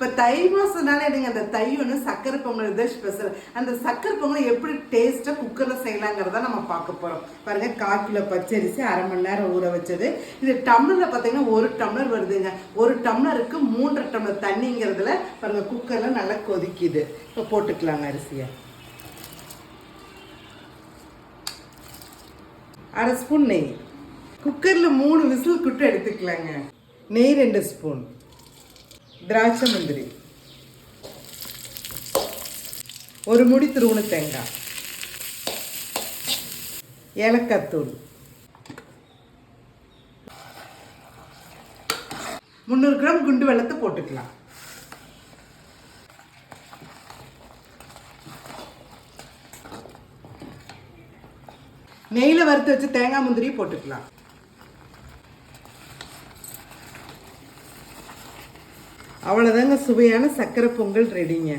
இப்போ தை மாதம்னால எனக்கு அந்த தை ஒன்று சக்கரை பொங்கல் தான் ஸ்பெஷல் அந்த சக்கரை பொங்கல் எப்படி டேஸ்ட்டாக குக்கரில் செய்யலாங்கிறத நம்ம பார்க்க போகிறோம் பாருங்கள் கால் பச்சரிசி அரை மணி நேரம் ஊற வச்சது. இது டம்ளரில் பார்த்தீங்கன்னா ஒரு டம்ளர் வருதுங்க. ஒரு டம்ளருக்கு மூன்றரை டம்ளர் தண்ணிங்கிறதுல பாருங்கள் குக்கரில் நல்லா கொதிக்குது. இப்போ போட்டுக்கலாங்க அரிசியை. அரை ஸ்பூன் நெய். குக்கரில் மூணு விசில் குட்டு எடுத்துக்கலாங்க. நெய் ரெண்டு ஸ்பூன் திராட்சை முந்திரி ஒரு முடி திருவுணு தேங்காய். ஏலக்காய் தூள். முந்நூறு கிராம் குண்டு வெள்ளத்தை போட்டுக்கலாம். நெய்யில் வறுத்து வச்சு தேங்காய் முந்திரி போட்டுக்கலாம். அவ்வளோதாங்க சுவையான சக்கரை பொங்கல் ரெடிங்க